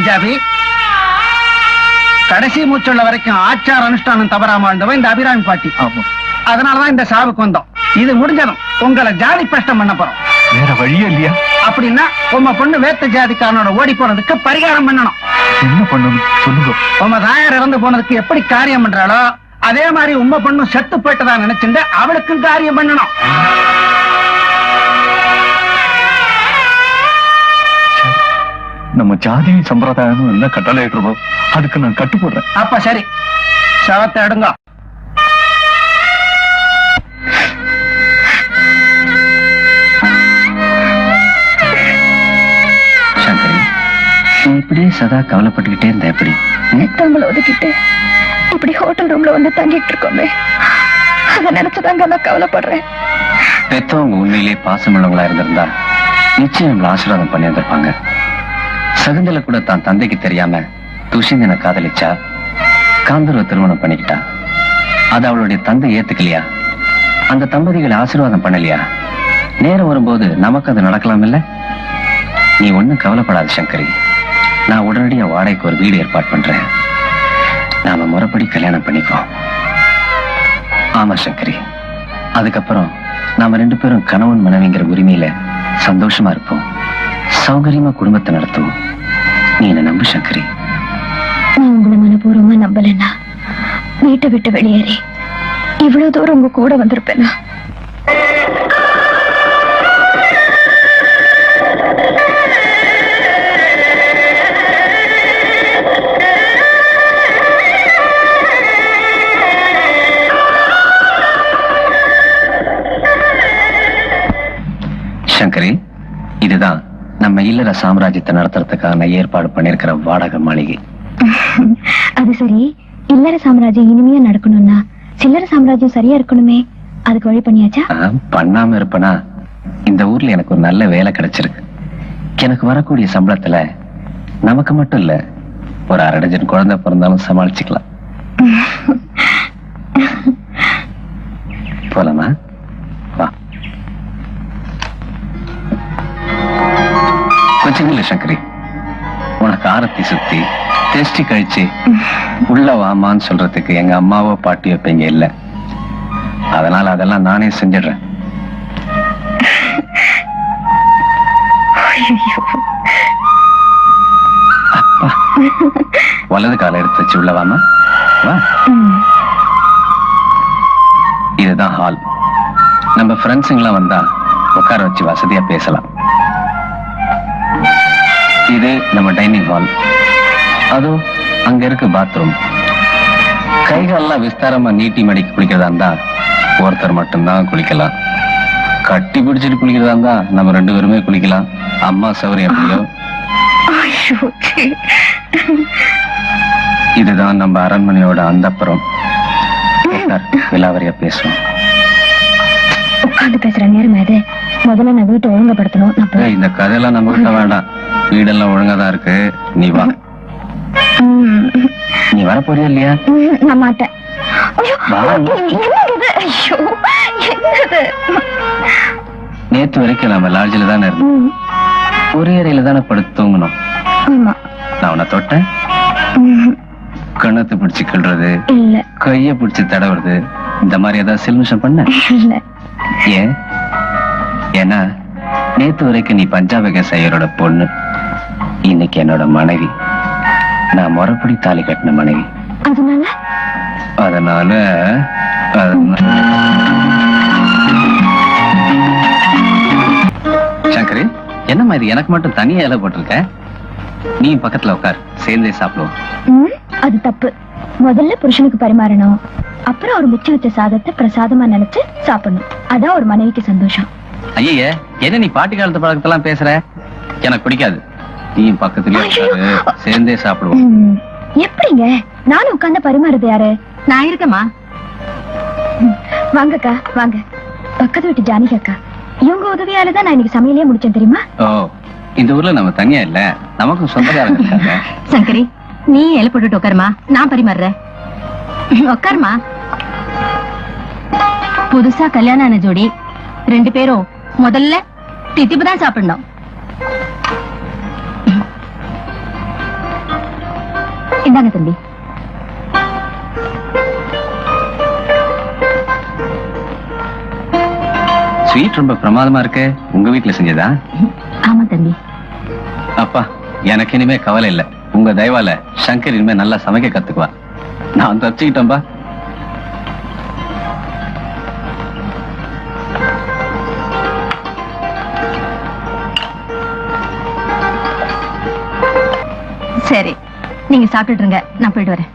பஞ்சாபி. கடைசி மூச்சுள்ள வரைக்கும் ஆச்சார அனுஷ்டானம் தவறாம வாழ்ந்தவன் இந்த அபிராமி பாட்டி. அதனாலதான் இந்த சாவுக்கு வந்தோம். இது முடிஞ்சதும் உங்களை ஜாதி பிரஷ்டம் பண்ண போறோம். வேற வழியே இல்லையா? அப்படின்னா உங்க பொண்ணு வேத்த ஜாதிக்காரனோட ஓடி போனதுக்கு பரிகாரம் பண்ணணும். என்ன பண்ணணும் சொல்லுங்க. உங்க தாயார் இறந்து போனதுக்கு எப்படி காரியம் பண்றாளோ அதே மாதிரி உங்க பொண்ணு செத்து போயிட்டதா நினைச்சுட்டு அவளுக்கும் காரியம் பண்ணணும். நம்ம ஜாதி சம்பிரதாயமும் என்ன கட்டளை அதுக்கு நான் கட்டுப்படுறேன். அப்ப சரி. சவத்தை எடுங்க இப்படியே சதா கவலைப்பட்டுக்கிட்டே இருந்த எப்படி? நேத்தவங்களை ஒதுக்கிட்டு இப்படி ஹோட்டல் ரூம்ல வந்து தங்கிட்டு இருக்கோமே. அதை நினைச்சுதாங்க நான் கவலைப்படுறேன். பெத்தவங்க உண்மையிலே பாசமுள்ளவங்களா இருந்திருந்தா நிச்சயம் நம்மள ஆசீர்வாதம் பண்ணி இருந்திருப்பாங்க சகுந்தல கூட தான் தந்தைக்கு தெரியாம துஷிந்தனை காதலிச்சா? காந்தர்வ திருமணம் பண்ணிக்கிட்டா? அது அவளுடைய தந்தை ஏத்துக்கலையா? அந்த தம்பதிகளை ஆசீர்வாதம் பண்ணலையா? நேரம் வரும்போது நமக்கு அது நடக்கலாம் இல்ல நீ ஒண்ணும் கவலைப்படாத சங்கரி. நான் உடனடியா வாடகைக்கு ஒரு வீடு ஏற்பாடு பண்றேன். நாம முறைப்படி கல்யாணம் பண்ணிக்கோ. ஆமா சங்கரி. அதுக்கப்புறம் நாம ரெண்டு பேரும் கணவன் மனைவிங்கிற உரிமையில சந்தோஷமா இருப்போம். சௌகரியமா குடும்பத்தை நடத்துவோம். நீ என்ன நம்பு சங்கரி நான் உங்களை மனப்பூர்வமா நம்பலன்னா வீட்டை விட்டு வெளியேறி இவ்வளவு தூரம் உங்க கூட வந்திருப்பேனா? சங்கரி இதுதான். நம்ம இல்லற சாம்ராஜ்யத்தை நடத்துறதுக்காக நான் ஏற்பாடு பண்ணிருக்கிற வாடகை மாளிகை. அது சரி. இல்லற சாம்ராஜ்யம் இனிமையா நடக்கணும்னா சில்லற சாம்ராஜ்யம் சரியா இருக்கணுமே. அதுக்கு வழி பண்ணியாச்சா? பண்ணாம இருப்பனா? இந்த ஊர்ல எனக்கு ஒரு நல்ல வேலை கிடைச்சிருக்கு. எனக்கு வரக்கூடிய சம்பளத்துல நமக்கு மட்டும் இல்ல ஒரு அரை டஜன் குழந்தை பிறந்தாலும் சமாளிச்சுக்கலாம். போலாமா? இல்ல சங்கரி. உனக்கு ஆரத்தி சுத்தி டெஸ்டி கழிச்சு உள்ள வாமான்னு சொல்றதுக்கு எங்க அம்மாவோ பாட்டியோ இப்ப இங்க இல்ல. அதனால அதெல்லாம் நானே செஞ்சிடுறேன். வலது காலை எடுத்து வச்சு உள்ள வாமா. வா. இதுதான் ஹால் நம்ம ஃப்ரெண்ட்ஸுங்களாம் வந்தா உட்கார வச்சு வசதியா பேசலாம். இது நம்ம டைனிங் ஹால் அதோ அங்க இருக்கு பாத்ரூம் கைகாலெல்லாம் விஸ்தாரமா நீட்டி மடிக்கு குளிக்கிறதா இருந்தா ஒருத்தர் மட்டும்தான் குளிக்கலாம். கட்டி பிடிச்சிட்டு குளிக்கிறதா இருந்தா நம்ம ரெண்டு பேருமே குளிக்கலாம். அம்மா சௌரியம் எப்படியோ. இதுதான் நம்ம அரண்மனையோட அந்தப்புறம். விலாவரியா பேசுவோம். உட்கார்ந்து பேசுற நேரம் இது முதல்ல நான் வீட்டை ஒழுங்குபடுத்தணும். நான் இந்த கதையெல்லாம் நம்ம கிட்ட வேண்டாம். வீடெல்லாம் ஒழுங்கா தான் இருக்கு. நீ வா. நீ வர போறியா இல்லையா நான் மாட்டேன்? நேத்து வரைக்கும் நம்ம லாட்ஜில தானே இருந்தோம் ஒரே அறையில தானே படுத்து தூங்கணும் நான் உன்னை தொட்டேன். ம், கண்ணத்தை பிடிச்சு கிள்றது. கைய பிடிச்சு தடவுறது. இந்த மாதிரி ஏதாவது சில்மிஷம் பண்ண? ஏன்? ஏன்னா நேத்து வரைக்கும் நீ பஞ்சாபக சையரோட பொண்ணு. இன்னைக்கு என்னோட மனைவி. நான் முறைப்படி தாலி கட்டின மனைவி. அதனால? அதனால சங்கரி என்னம்மா இது? எனக்கு மட்டும் தனியா இலை போட்டிருக்க? நீ பக்கத்துல உட்கார். சேர்ந்தே சாப்பிடுவோம். அது தப்பு. முதல்ல புருஷனுக்கு பரிமாறணும். அப்புறம் ஒரு மிச்சம் வச்ச சாதத்தை பிரசாதமா நினைச்சு சாப்பிடணும். அதான் ஒரு மனைவிக்கு சந்தோஷம். ஐயே என்ன நீ பாட்டி காலத்து பழக்கத்தெல்லாம் பேசுற? எனக்கு பிடிக்காது. நீ பக்கத்துலயே உட்காரு. சேர்ந்தே சாப்பிடுவோம். ம், எப்படிங்க? நானும் உட்கார்ந்து பரிமாறுது யாரு? நான் இருக்கேம்மா. வாங்கக்கா வாங்க. பக்கத்து வீட்டு ஜானகி அக்கா இவங்க உதவியால தான் நான் இன்னைக்கு சமையலே முடிச்சேன் தெரியுமா? ஓ இந்த ஊர்ல நம்ம தனியா இல்ல? நமக்கும் சொந்தக்காரங்க இருக்காங்க. சங்கரி நீ இலை போட்டுட்டு உட்காருமா. நான் பரிமாறுறேன். உட்காருமா. புதுசா கல்யாணம் ஆன ஜோடி ரெண்டு பேரும் முதல்ல தித்திப்பு தான் சாப்பிடணும். இந்தாங்க தம்பி. ஸ்வீட் ரொம்ப பிரமாதமா இருக்கு. உங்க வீட்டுல செஞ்சதா? ஆமா தம்பி. அப்பா எனக்கு இனிமே கவலை இல்ல. உங்க தயவால சங்கர் இனிமே நல்லா சமைக்க கத்துக்குவா. நான் தப்பிச்சுக்கிட்டேன்பா சரி நீங்க சாப்பிட்டுட்டு இருங்க நான் போயிட்டு வரேன்.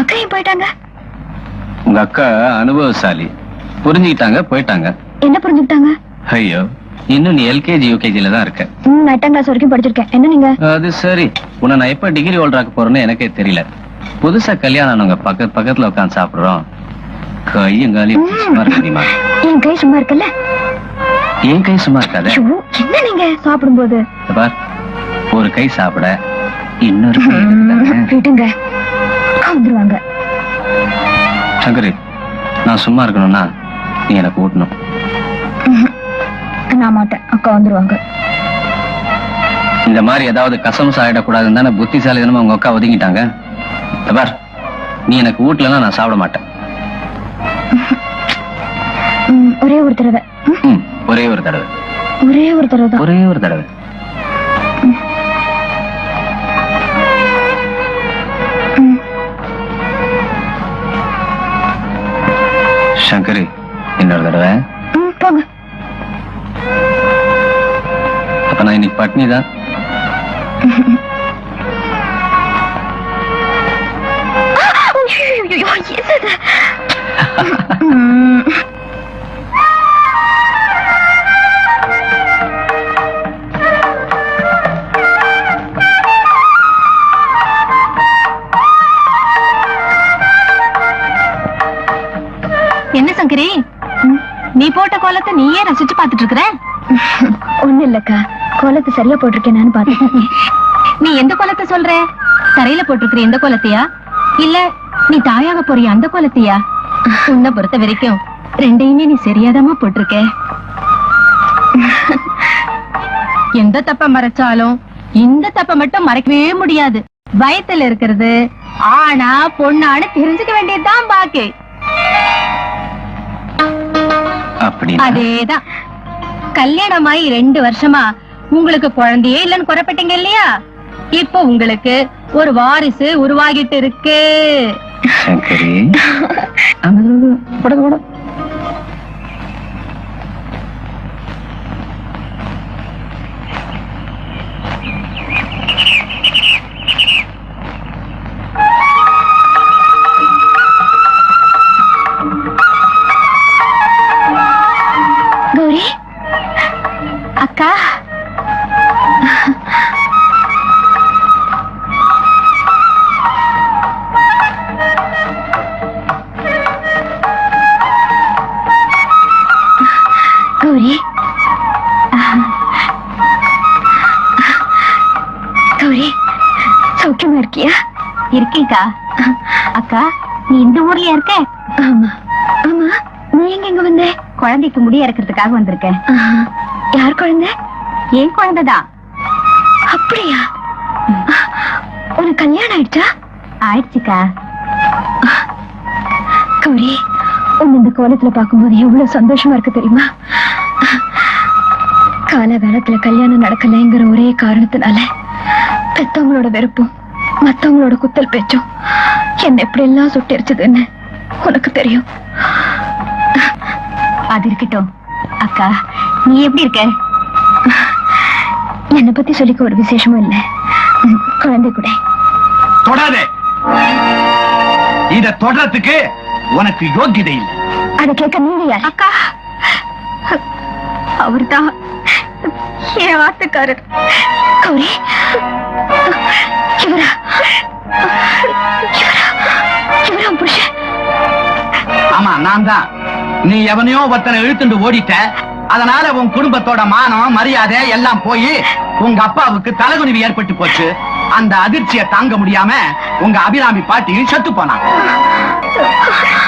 அக்கா ஏன் போயிட்டாங்க? உங்க அக்கா அனுபவசாலி. புரிஞ்சுக்கிட்டாங்க போயிட்டாங்க. என்ன புரிஞ்சுக்கிட்டாங்க? ஐயோ இன்னும் நீ எல்கேஜி யூகேஜில தான் இருக்க. ம், எட்டாம் கிளாஸ் வரைக்கும் படிச்சிருக்கேன். என்ன நீங்க? அது சரி. உன்னை நான் எப்ப டிகிரி ஹோல்டராக்க போறேன்னு எனக்கே தெரியல. புதுசா கல்யாணம் ஆனவங்க பக்கத்து பக்கத்துல உட்காந்து சாப்பிடுறோம். கையும் காலியும் சும்மா என் கை சும்மா இருக்குல்ல? என் கை சும்மா இருக்காத? என்ன நீங்க சாப்பிடும்போது? பார். ஒரு கை சாப்பிட இன்னொரு? விடுங்க வந்துருவாங்க சங்கரி நான் சும்மா இருக்கணும்னா நீ எனக்கு ஊட்டணும். நான் மாட்டேன். அக்கா வந்துருவாங்க. இந்த மாதிரி ஏதாவது கசம் சாயிடக்கூடாதுன்னு தானே புத்திசாலி தினமும் உங்க அக்கா ஒதுங்கிட்டாங்க? இத பார் நீ எனக்கு ஊட்டலன்னா நான் சாப்பிட மாட்டேன். ஒரே ஒரு தடவை. ஒரே ஒரு தடவை. ஒரே ஒரு தடவை ஒரே ஒரு தடவை. சங்கரி இன்னொரு தடவை. போங்க. அப்ப நான் இன்னைக்கு பட்னி தான் கோலத்தை நீயே ரசிச்சு பாத்துட்டு இருக்கிற ஒண்ணும் இல்லக்கா கோலத்தை சரியா போட்டிருக்கேனான்னு பாத்தேன் நீ எந்த கோலத்தை சொல்ற? தரையில போட்டிருக்கிற எந்த கோலத்தையா? இல்ல நீ தாயாக போறிய அந்த கோலத்தையா? உன்னை பொறுத்த வரைக்கும் ரெண்டையுமே நீ சரியாதாமா போட்டிருக்க. எந்த தப்ப மறைச்சாலும் இந்த தப்ப மட்டும் மறைக்கவே முடியாது. வயத்துல இருக்கிறது ஆனா பொண்ணான்னு தெரிஞ்சுக்க வேண்டியதுதான் பாக்கி. அப்படி அதேதான். கல்யாணமாயி ரெண்டு வருஷமா உங்களுக்கு குழந்தையே இல்லைன்னு குறைப்பட்டீங்க இல்லையா? இப்போ உங்களுக்கு ஒரு வாரிசு உருவாகிட்டு இருக்கு. சங்கரி. இருக்கேக்கா அக்கா நீ இந்த ஊர்லயா இருக்க? ஆமா. ஆமா. நீ எங்க இங்க வந்த? குழந்தைக்கு முடி இறக்கிறதுக்காக வந்திருக்கேன். யார் குழந்தை? ஏன் குழந்தைதான் அப்படியா? உனக்கு கல்யாணம் ஆயிடுச்சா? ஆயிடுச்சுக்கா. கௌரி உன் இந்த கோலத்துல பார்க்கும்போது எவ்வளவு சந்தோஷமா இருக்கு தெரியுமா? காலகாலத்துல கல்யாணம் நடக்கலைங்கிற ஒரே காரணத்தினால பெத்தவங்களோட வெறுப்பும் மத்தவங்களோட குத்தல் பேச்சும் என்ன எப்படி எல்லாம் சுட்டெரிச்சதுன்னு உனக்கு தெரியும். அது இருக்கட்டும் அக்கா. நீ எப்படி இருக்க? என்னை பத்தி சொல்லிக்க ஒரு விசேஷமும் இல்ல. குழந்தை கூட. தொடாதே. இத தொடறதுக்கு உனக்கு யோகியதை இல்லை. அதை கேட்க நீங்க யார்? அக்கா. அவர்தான். என் ஆத்துக்காரர் கௌரி. இவரா. இவரா. இவரா புருஷன். ஆமா நான் தான் நீ எவனையோ ஒருத்தனை இழுத்துண்டு ஓடிட்ட அதனால உன் குடும்பத்தோட மானம் மரியாதை எல்லாம் போய் உங்க அப்பாவுக்கு தலைகுனிவு ஏற்பட்டு போச்சு. அந்த அதிர்ச்சியை தாங்க முடியாம உங்க அபிராமி பாட்டி செத்து போனான்.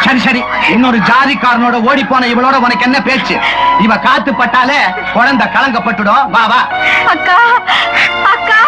சரி சரி. இன்னொரு ஜாதிக்காரனோட ஓடி போன இவளோட உனக்கு என்ன பேச்சு? இவ காத்து பட்டாலே குழந்தை கலங்கப்பட்டுடும். வா வா. அக்கா அக்கா.